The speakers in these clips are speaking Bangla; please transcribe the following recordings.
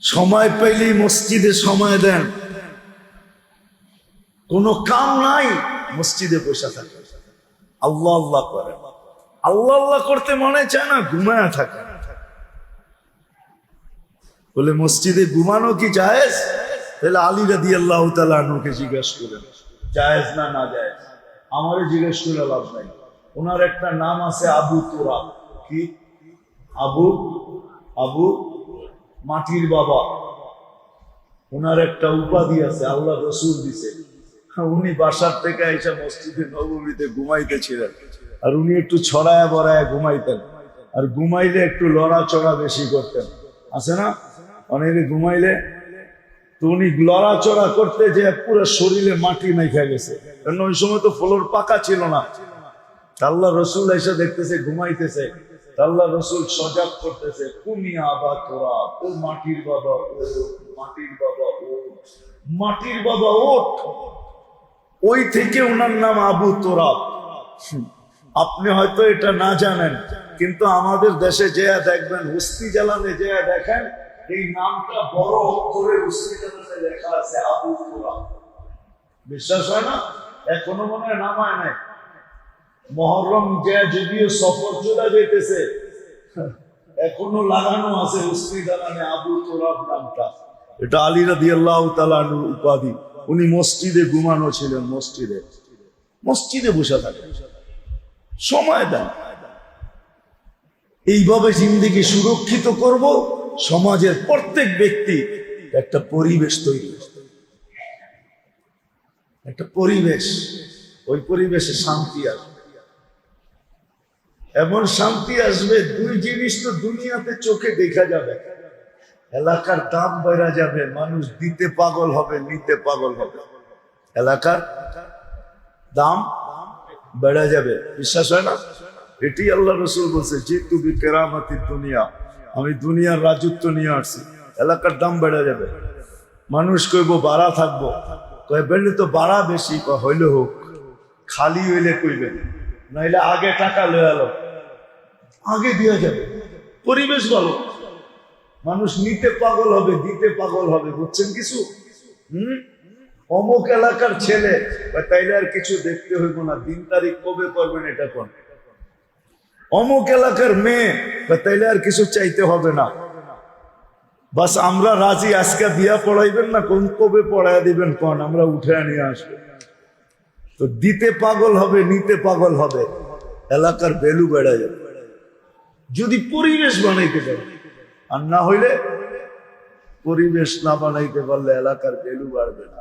সময় পেলেই মসজিদে সময় দেন। কোনো কাম নাই, মসজিদে বসে থাকে। আল্লাহ আল্লাহ করে। আল্লাহ আল্লাহ করতে মনে চায় না, ঘুমায় থাকে। বলে, মসজিদে ঘুমানো কি জায়েজ? তাহলে আলী রাদি আল্লাহ তালুকে জিজ্ঞেস করেন, জায়েজ না না জায়েজ? আমারও জিজ্ঞেস করে লাভ নাই। ওনার একটা নাম আছে আবু তোরা কি? আবু? আবু? মাটির বাবা। ওনার একটা উপাধি আছে, আল্লাহ রসুল দিছে। উনি বাসার থেকে এসে মসজিদে নবমীতে ঘুমাইতেছিলেন। আর উনি একটু ছড়ায় বড়ায় ঘুমাইতেন। আর ঘুমাইলে একটু লড়াচড়া বেশি করতেন। আছে না? অনেকে ঘুমাইলে তো উনি লড়াচড়া করতে যে পুরো শরীরে মাটি মেখে গেছে। কারণ ওই সময় তো ফ্লোর পাকা ছিল না। আল্লাহ রসুল এসে দেখতেছে, ঘুমাইতেছে। আল্লাহ রসুল সজাগ করতেছে কুমিয়া বা তোরা, তোর মাটির বাবা ও, মাটির বাবা ও, মাটির বাবা ওঠ ওই থেকে ওনার নাম আবু হুম। আপনি হয়তো এটা না জানেন, কিন্তু আমাদের দেশে যে দেখবেন হুস্তি জ্বালানে যে দেখেন, এই নামটা বড় অক্ষরে হুস্তি জ্বালানে লেখা আছে আবু তোরাব। বিশ্বাস হয় না? এখনও মনে হয় নামায় নাই। মহরম যে যদিও সফর চলে যেতেছে এখনও লাগানো আছে হুসনি আবু তোরাব নামটা। এটা আলী রাদি আল্লাহ তালানুর উপাধি। উনি মসজিদে ঘুমানো ছিলেন, মসজিদে। মসজিদে বসে থাকে সময় দেন। এইভাবে জিন্দিগি সুরক্ষিত করব, সমাজের প্রত্যেক ব্যক্তি একটা পরিবেশ তৈরি একটা পরিবেশ। ওই পরিবেশে শান্তি আসবে। এমন শান্তি আসবে, দুই জিনিস তো দুনিয়াতে চোখে দেখা যাবে। এলাকার দাম বেড়া যাবে, মানুষ দিতে পাগল হবে, নিতে পাগল হবে। এলাকার দাম বেড়া যাবে। বিশ্বাস হয় না? এটি আল্লাহ রসুল বলছে যে তুমি কেরামতি দুনিয়া। আমি দুনিয়ার রাজত্ব নিয়ে আসছি। এলাকার দাম বেড়া যাবে। মানুষ কইব, বাড়া থাকব। কয়ে তো বাড়া বেশি। হইলে হোক, খালি হইলে কইবেন। নাইলে আগে টাকা লয়ে আলো। আগে দেওয়া যাবে। পরিবেশ ভালো। মানুষ নিতে পাগল হবে দিতে পাগল হবে বুঝছেন কিছু? হম? অমুক এলাকার ছেলে তাইলে আর কিছু দেখতে হইব না দিন তারিখ কবে করবেন এটা কোন? অমুক এলাকার মেয়ে তাইলে আর কিছু চাইতে হবে না। বাস আমরা রাজি আজকে বিয়া পড়াইবেন না কোন কবে পড়াইয়া দিবেন কোন? আমরা উঠে নিয়ে আসব। তো দিতে পাগল হবে নিতে পাগল হবে এলাকার ভ্যালু বেড়া যাবে। যদি পরিবেশ বানাইতে পারে। আর না হইলে পরিবেশ না বানাইতে পারলে এলাকার ভ্যালু বাড়বে না।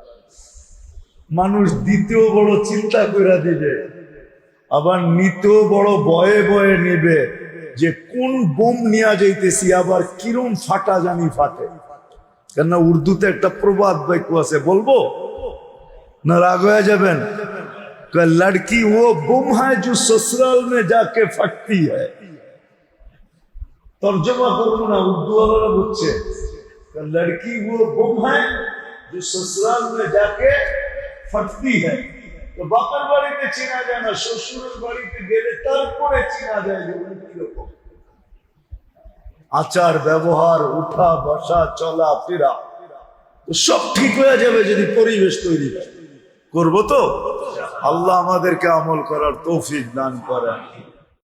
মানুষ দ্বিতীয় বড় চিন্তা করে দিবে, আবার নিতেও বড় বয়ে বয়ে নেবে যে কোন বোম নিয়ে যাইতেছি, আবার কিরম ফাটা জানি ফাটে। কেননা উর্দুতে একটা প্রবাদ বাক্য আছে, বলব? না রাগ হয়ে যাবেন? লড়কি ও বোম হয় যে সসুরাল মে যাকে ফাটতি হয় তর্জমা করব না, উর্দু ওরা বুঝছে। লড়কি ও গুম হ্যাঁ যে সসুরাল মে যাকে ফটতি হ্যাঁ। বাপার বাড়িতে চেনা যায় না, শ্বশুরের বাড়িতে গেলে তারপরে চেনা যায় যে উনি কীরকম আচার, ব্যবহার, উঠা, বসা, চলা, ফেরা সব ঠিক হয়ে যাবে যদি পরিবেশ তৈরি করব তো? আল্লাহ আমাদেরকে আমল করার তৌফিক দান করেন।